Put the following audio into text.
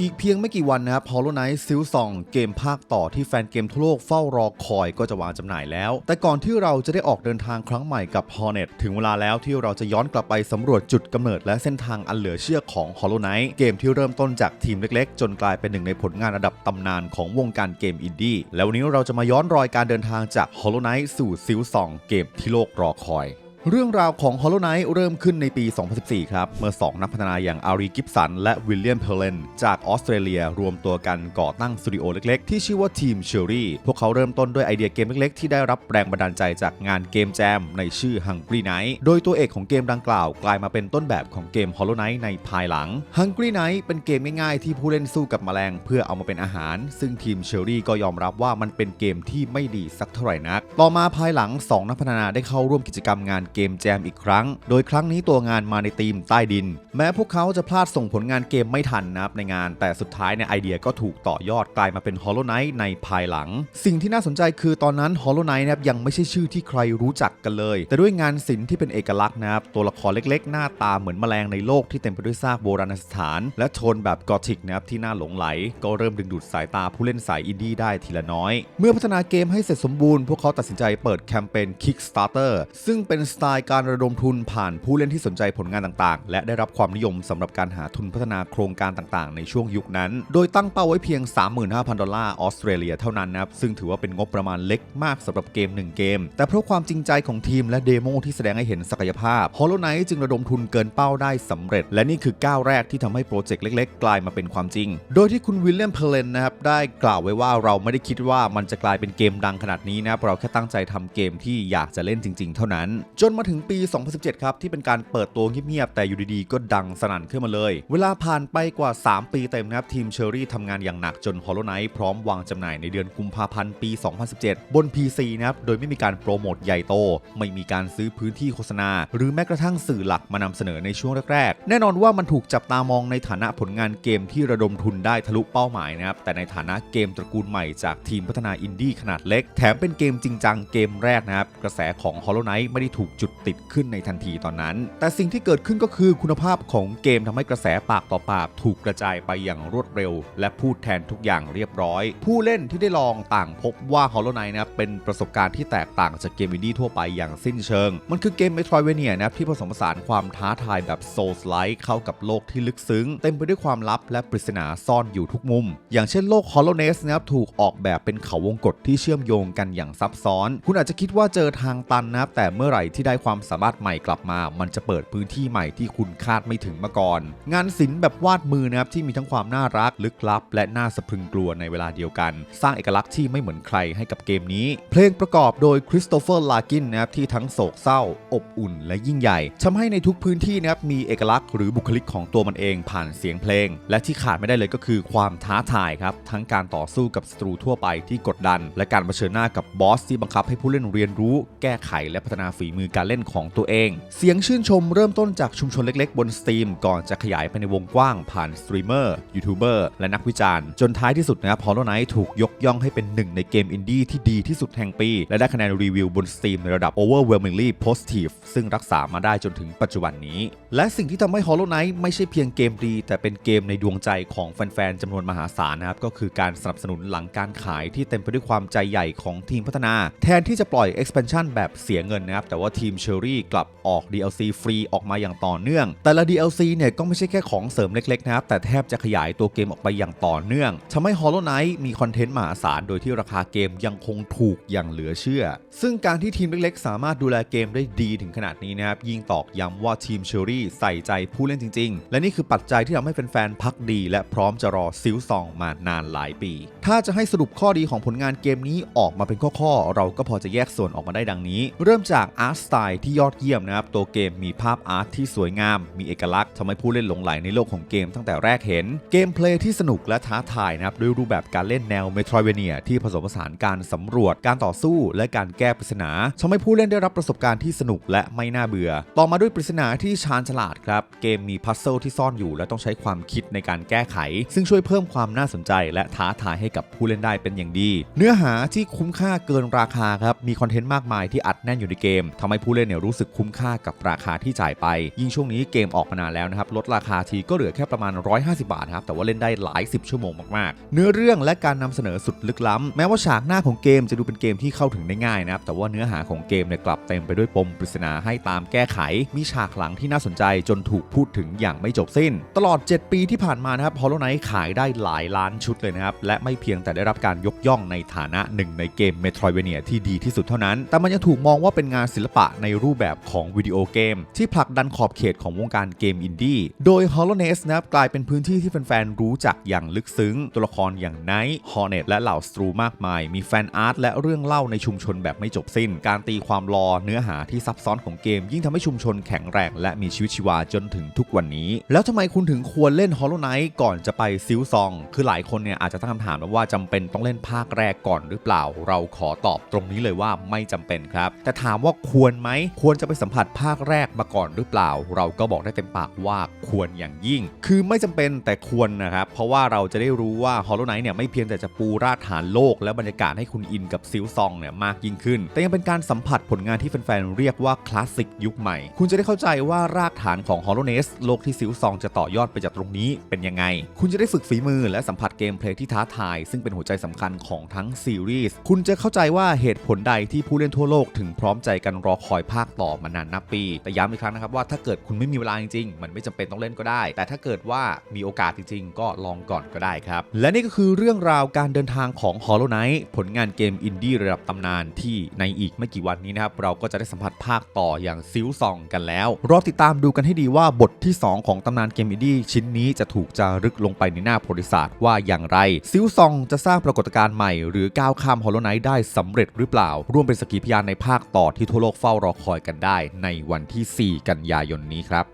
อีกเพียงไม่กี่วันนะครับ Hollow Knight ซิลซองเกมภาคต่อที่แฟนเกมทั่วโลกเฝ้ารอคอยก็จะวางจำหน่ายแล้ว แต่ก่อนที่เราจะได้ออกเดินทางครั้งใหม่กับ Hornet ถึงเวลาแล้วที่เราจะย้อนกลับไปสำรวจจุดกำเนิดและเส้นทางอันเหลือเชื่อของ Hollow Knight เกมที่เริ่มต้นจากทีมเล็กๆ จนกลายเป็นหนึ่งในผลงานระดับตำนานของวงการเกมอินดี้แล้ววันนี้เราจะมาย้อนรอยการเดินทางจาก Hollow Knight สู่ซิลซองเกมที่โลกรอคอย เรื่องราวของ Hollow Knight เริ่มขึ้นในปี 2014 ครับ เมื่อ 2 นักพัฒนาอย่างอารีกิฟสันและวิลเลียมเพลเลนจากออสเตรเลีย รวมตัวกันก่อตั้งสตูดิโอเล็กๆ ที่ชื่อว่าทีมเชอรี่พวกเขาเริ่มต้นด้วยไอเดียเกมเล็กๆ ที่ได้รับแรงบันดาลใจจากงานเกมแจมในชื่อ Hungry Night โดยตัวเอกของเกมดังกล่าว กลายมาเป็นต้นแบบของเกม Hollow Knight ในภายหลัง Hungry Night เป็นเกมง่ายๆ ที่ผู้เล่นสู้กับแมลง เพื่อเอามาเป็นอาหาร ซึ่งทีมเชอรี่ก็ยอมรับว่ามันเป็นเกมที่ไม่ดีสักเท่าไหร่นัก ต่อมาภายหลังสองนักพัฒนาได้เข้าร่วมกิจกรรมงานเกมแจมอีกครั้ง โดยครั้งนี้ตัวงานมาในธีมใต้ดิน แม้พวกเขาจะพลาดส่งผลงานเกมไม่ทันนะครับในงาน แต่สุดท้ายเนี่ยไอเดียก็ถูกต่อยอดกลายมาเป็น Hollow Knight ในภายหลัง สิ่งที่น่าสนใจคือตอนนั้น Hollow Knight นะครับยังไม่ใช่ชื่อที่ใครรู้จักกันเลย แต่ด้วยงานศิลป์ที่เป็นเอกลักษณ์นะครับตัวละครเล็ก ๆ หน้าตาเหมือนแมลงในโลกที่เต็มไปด้วยซากโบราณสถาน และโทนแบบกอธิกนะครับที่น่าหลงไหล ก็เริ่มดึงดูดสายตาผู้เล่นสายอินดี้ได้ทีละน้อย เมื่อพัฒนาเกมให้เสร็จสมบูรณ์พวกเขาตัดสินใจเปิดแคมเปญ Kickstarter ซึ่งเป็นสไตล์การระดมทุนผ่านผู้เล่นที่สนใจผลงานต่างๆ และได้รับความนิยมสำหรับการหาทุนพัฒนาโครงการต่างๆ ในช่วงยุคนั้น โดยตั้งเป้าไว้เพียง 35,000 ดอลลาร์ออสเตรเลียเท่านั้นนะครับ ซึ่งถือว่าเป็นงบประมาณเล็กมากสำหรับเกม 1 เกม แต่เพราะความจริงใจของทีมและเดโมที่แสดงให้เห็นศักยภาพ Hollow Knight จึงระดมทุนเกินเป้าได้สำเร็จ และนี่คือก้าวแรกที่ทำให้โปรเจกต์เล็กๆ กลายมาเป็นความจริง โดยที่คุณวิลเลียมเพลนนะครับได้กล่าวไว้ว่าเราไม่ได้คิดว่ามันจะกลายเป็นเกมดังขนาดนี้นะเราแค่ตั้งใจทำเกมที่อยากจะเล่นจริง ๆ เท่านั้น จนมาถึงปี 2017 ครับ ที่เป็นการเปิดตัวเงียบๆแต่อยู่ดีๆ ก็ดังสนั่นขึ้นมาเลย เวลาผ่านไปกว่า 3 ปีเต็มนะครับ ทีมเชอรี่ทำงานอย่างหนักจน Hollow Knight พร้อมวางจำหน่ายในเดือนกุมภาพันธ์ปี 2017 บน PC นะครับ โดยไม่มีการโปรโมทใหญ่โต ไม่มีการซื้อพื้นที่โฆษณา หรือแม้กระทั่งสื่อหลักมานำเสนอในช่วงแรกๆ แน่นอนว่ามันถูกจับตามองในฐานะผลงานเกมที่ระดมทุนได้ทะลุเป้าหมายนะครับ แต่ในฐานะเกมตระกูลใหม่จากทีมพัฒนาอินดี้ขนาดเล็ก แถมเป็นเกมจริงจังเกมแรกนะครับ กระแสของ Hollow Knight ไม่ได้ถูกจุดติดขึ้นในทันทีตอนนั้น แต่สิ่งที่เกิดขึ้นก็คือคุณภาพของเกมทำให้กระแสปากต่อปากถูกกระจายไปอย่างรวดเร็ว และพูดแทนทุกอย่างเรียบร้อย ผู้เล่นที่ได้ลองต่างพบว่า Hollow Knight นะเป็นประสบการณ์ที่แตกต่างจากเกมอินดี้ทั่วไปอย่างสิ้นเชิง มันคือเกม Metroidvania นะครับที่ผสมผสานความท้าทายแบบ Souls-like เข้ากับโลกที่ลึกซึ้ง เต็มไปด้วยความลับและปริศนาซ่อนอยู่ทุกมุม อย่างเช่นโลก Hollow Nest นะครับถูกออกแบบเป็นเขาวงกฏที่เชื่อมโยงกันอย่างซับซ้อน คุณอาจจะคิดว่าเจอทางตันนะแต่เมื่อไหร่ที่ได้ความสามารถใหม่กลับมา มันจะเปิดพื้นที่ใหม่ที่คุณคาดไม่ถึงมาก่อน งานศิลป์แบบวาดมือนะครับที่มีทั้งความน่ารักลึกลับ และน่าสะพรึงกลัวในเวลาเดียวกัน สร้างเอกลักษณ์ที่ไม่เหมือนใครให้กับเกมนี้ เพลงประกอบโดยคริสโตเฟอร์ลากินนะครับที่ทั้งโศกเศร้า อบอุ่น และยิ่งใหญ่ทำให้ในทุกพื้นที่นะครับมีเอกลักษณ์หรือบุคลิกของตัวมันเองผ่านเสียงเพลง และที่ขาดไม่ได้เลยก็คือความท้าทายครับทั้งการต่อสู้กับศัตรูทั่วไปที่กดดัน และการเผชิญหน้ากับบอสที่บังคับให้ผู้เล่นเรียนรู้ แก้ไขและพัฒนาฝีมือการเล่นของตัวเอง เสียงชื่นชมเริ่มต้นจากชุมชนเล็กๆ บน Steam ก่อนจะขยายไปในวงกว้างผ่านสตรีมเมอร์ยูทูบเบอร์และนักวิจารณ์ จนท้ายที่สุดนะครับ Hollow Knight ถูกยกย่องให้เป็นหนึ่งในเกมอินดี้ที่ดีที่สุดแห่งปี และได้คะแนนรีวิวบน Steam ในระดับ overwhelmingly positive ซึ่งรักษามาได้จนถึงปัจจุบันนี้ และสิ่งที่ทำให้ Hollow Knight ไม่ใช่เพียงเกมดี แต่เป็นเกมในดวงใจของแฟนๆจำนวนมหาศาลนะครับก็คือการสนับสนุนหลังการขายที่เต็มไปด้วยความใจใหญ่ของทีมพัฒนา แทนที่จะปล่อย expansion แบบเสียเงินนะครับแต่ว่าทีม Cherry กลับออก DLC ฟรีออกมาอย่างต่อเนื่อง แต่ละ DLC เนี่ยก็ไม่ใช่แค่ของเสริมเล็กๆนะครับ แต่แทบจะขยายตัวเกมออกไปอย่างต่อเนื่องทำให้ Hollow Knight มีคอนเทนต์มหาศาล โดยที่ราคาเกมยังคงถูกอย่างเหลือเชื่อ ซึ่งการที่ทีมเล็กๆ สามารถดูแลเกมได้ดีถึงขนาดนี้นะครับ ยิ่งตอกย้ำว่าทีม Cherry ใส่ใจผู้เล่นจริง ๆ และนี่คือปัจจัยที่ทำให้แฟนๆพักดี และพร้อมจะรอซิลซองมานานหลายปี ถ้าจะให้สรุปข้อดีของผลงานเกมนี้ออกมาเป็นข้อๆเราก็พอจะแยกส่วนออกมาได้ดังนี้ เริ่มจากอาร์ตสไตล์ที่ยอดเยี่ยมนะครับ ตัวเกมมีภาพอาร์ตที่สวยงาม มีเอกลักษณ์ทำให้ผู้เล่นหลงไหลในโลกของเกมตั้งแต่แรกเห็น เกมเพลย์ที่สนุกและท้าทายนะครับ ด้วยรูปแบบการเล่นแนว Metroidvania ที่ผสมผสานการสำรวจ การต่อสู้ และการแก้ปริศนาทำให้ผู้เล่นได้รับประสบการณ์ที่สนุกและไม่น่าเบื่อ ต่อมาด้วยปริศนาที่ชาญฉลาดครับ เกมมีพัซเซิลที่ซ่อนอยู่ และต้องใช้ความคิดในการแก้ไข ซึ่งช่วยเพิ่มความน่าสนใจ และท้าทายให้กับผู้เล่นได้เป็นอย่างดี เนื้อหาที่คุ้มค่าเกินราคาครับ มีคอนเทนต์มากมายที่อัดแน่นอยู่ในเกมทำให้ผู้เล่นเนี่ยรู้สึกคุ้มค่ากับราคาที่จ่ายไป ยิ่งช่วงนี้เกมออกมานานแล้วนะครับ ลดราคาทีก็เหลือแค่ประมาณ 150 บาทครับ แต่ว่าเล่นได้หลาย 10 ชั่วโมงมากๆ เนื้อเรื่องและการนำเสนอสุดลึกล้ำแม้ว่าฉากหน้าของเกมจะดูเป็นเกมที่เข้าถึงได้ง่ายนะครับ แต่ว่าเนื้อหาของเกมเนี่ยกลับเต็มไปด้วยปมปริศนาให้ตามแก้ไข มีฉากหลังที่น่าสนใจจนถูกพูดถึงอย่างไม่จบสิ้น ตลอด 7 ปีที่ผ่านมานะครับ Hollow Knight ขายได้หลายล้านชุดเลยนะครับ และไม่เพียงแต่ได้รับการยกย่องในฐานะหนึ่งในเกม Metroidvania ที่ดีที่สุดเท่านั้น แต่มันยังถูกมองว่าเป็นงานศิลปะในรูปแบบของวิดีโอเกม ที่ผลักดันขอบเขตของวงการเกมอินดี้ โดย Hollow Knight นะครับกลายเป็นพื้นที่ที่แฟนๆ รู้จักอย่างลึกซึ้ง ตัวละครอย่าง Knight Hornet และเหล่าสตรูมากมาย มีแฟนอาร์ตและเรื่องเล่าในชุมชนแบบไม่จบสิ้น การตีความรอเนื้อหาที่ซับซ้อนของเกม ยิ่งทำให้ชุมชนแข็งแรง และมีชีวิตชีวาจนถึงทุกวันนี้ แล้วทำไมคุณถึงควรเล่น Hollow n i g h t ก่อนจะไปซิลซอง คือหลายคนเนี่ยอาจจะตั้งคำถามว่าจำเป็นต้องเล่นภาคแรกก่อนหรือเปล่า เราขอตอบตรงนี้เลยว่าไม่จำเป็นครับ แต่ถามว่าควรไหม ควรจะไปสัมผัสภาคแรกมาก่อนหรือเปล่า เราก็บอกได้เต็มปากว่าควรอย่างยิ่ง คือไม่จำเป็นแต่ควรนะครับ เพราะว่าเราจะได้รู้ว่า Hollow Knight เนี่ยไม่เพียงแต่จะปูรากฐานโลก และบรรยากาศให้คุณอินกับซิลซองเนี่ยมากยิ่งขึ้น แต่ยังเป็นการสัมผัสผลงานที่แฟนๆเรียกว่าคลาสสิกยุคใหม่ คุณจะได้เข้าใจว่ารากฐานของ Hollow Knight โลกที่ซิลซองจะต่อยอดไปจากตรงนี้เป็นยังไง คุณจะได้ฝึกฝีมือและสัมผัสเกมเพลย์ที่ท้าทายซึ่งเป็นหัวใจสำคัญของทั้งซีรีส์คุณจะเข้าใจว่าเหตุผลใดที่ผู้เล่นทั่วโลกถึงพร้อมใจกันรอคอยภาคต่อมานานนับปี แต่ย้ำอีกครั้งนะครับว่าถ้าเกิดคุณไม่มีเวลาจริงๆ มันไม่จำเป็นต้องเล่นก็ได้ แต่ถ้าเกิดว่ามีโอกาสจริงๆ ก็ลองก่อนก็ได้ครับ และนี่ก็คือเรื่องราวการเดินทางของ Hollow Knight ผลงานเกมอินดี้ระดับตำนานที่ในอีกไม่กี่วันนี้นะครับเราก็จะได้สัมผัสภาคต่ออย่างซิลซองกันแล้ว รอติดตามดูกันให้ดีว่าบทที่ 2 ของตำนานเกมอินดี้ชิ้นนี้จะถูกจารึกลงไปในหน้าประวัติศาสตร์ว่าอย่างไร ซิลซองจะสร้างปรากฏการณ์ใหม่หรือก้าวข้าม Hollow Knight ได้สำเร็จหรือเปล่า ร่วมเป็นสกีพยานในภาคต่อที่ทั่วโลกเฝ้ารอคอยกันได้ในวันที่ 4 กันยายนนี้ครับ